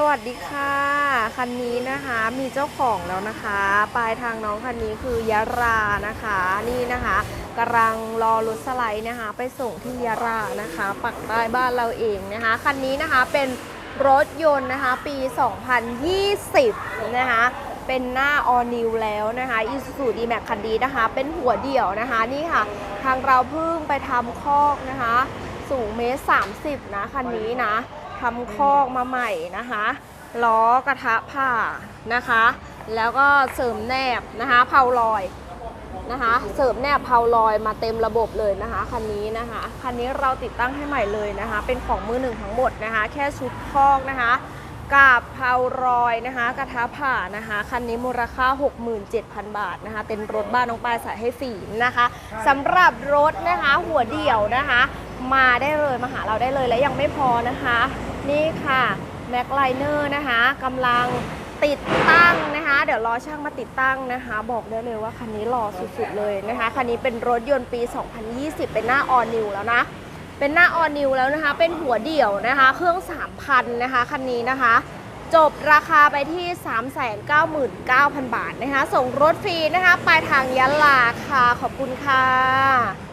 สวัสดีค่ะ คันนี้นะคะมีเจ้าของแล้วนะคะ ปลายทางน้องคันนี้คือยะรานะคะ นี่นะคะกำลังรอรถสไลด์นะคะ ไปส่งที่ยะรานะคะ ปักใต้บ้านเราเองนะคะ คันนี้นะคะเป็นรถยนต์นะคะปี 2020 นะคะเป็นหน้า all new แล้วนะคะ Isuzu D-Max คันนี้นะคะ เป็นหัวเดี่ยวนะคะ นี่ค่ะ ทางเราเพิ่งไปทำคอกนะคะ สูงเมตร30 นะคันนี้นะ ทำคอกมาใหม่นะคะล้อกระทะผ่านะคะ แล้วก็เสริมแนบนะคะเพาลอยนะคะ เสริมแนบเพาลอยมาเต็มระบบเลยนะคะคันนี้นะคะคันนี้เราติดตั้งให้ใหม่เลยนะคะ เป็นของมือหนึ่งทั้งหมดนะคะ แค่ชุดคอกนะคะกับเพารอยนะคะ กระทะผ่านะคะ คันนี้มูลค่า 67,000 บาทนะคะ เป็นรถบ้านน้องปลายใส่ให้ฟรีนะคะสำหรับรถนะคะหัวเดี่ยวนะคะ มาได้เลยมาหาเราได้เลยและยังไม่พอนะคะ นี่ค่ะแม็กไลเนอร์นะคะกำลังติดตั้งนะคะ เดี๋ยวรอช่างมาติดตั้งนะคะ บอกได้เลยว่าคันนี้หล่อสุดๆเลยนะคะ คันนี้เป็นรถยนต์ปี 2020 เป็นหน้าออนิวแล้วนะ เป็นหน้าออนิวแล้วนะคะ เป็นหัวเดี่ยวนะคะ เครื่อง 3,000 นะคะ คันนี้นะคะ จบราคาไปที่ 399,000 บาทนะคะ ส่งรถฟรีนะคะ ปลายทางยะลาค่ะ ขอบคุณค่ะ